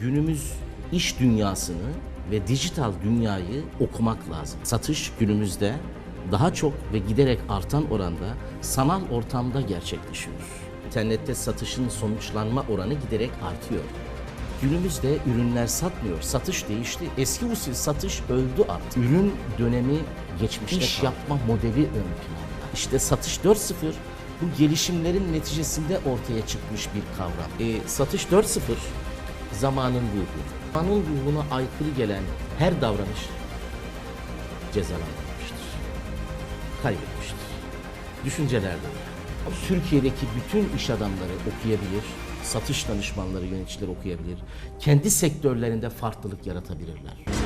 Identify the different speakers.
Speaker 1: günümüz iş dünyasını ve dijital dünyayı okumak lazım. Satış günümüzde daha çok ve giderek artan oranda sanal ortamda gerçekleşiyor. İnternette satışın sonuçlanma oranı giderek artıyor. Günümüzde ürünler satmıyor, satış değişti. Eski usul satış öldü artık. Ürün dönemi geçmişte İş yapma modeli ön planda. İşte satış 4.0 bu gelişimlerin neticesinde ortaya çıkmış bir kavram. E, satış 4.0 zamanın ruhu. Zamanın ruhuna aykırı gelen her davranış cezalandırılmıştır. Kaybetmiştir. Düşünceler de öyle. Türkiye'deki bütün iş adamları okuyabilir, satış danışmanları, yöneticiler okuyabilir. Kendi sektörlerinde farklılık yaratabilirler.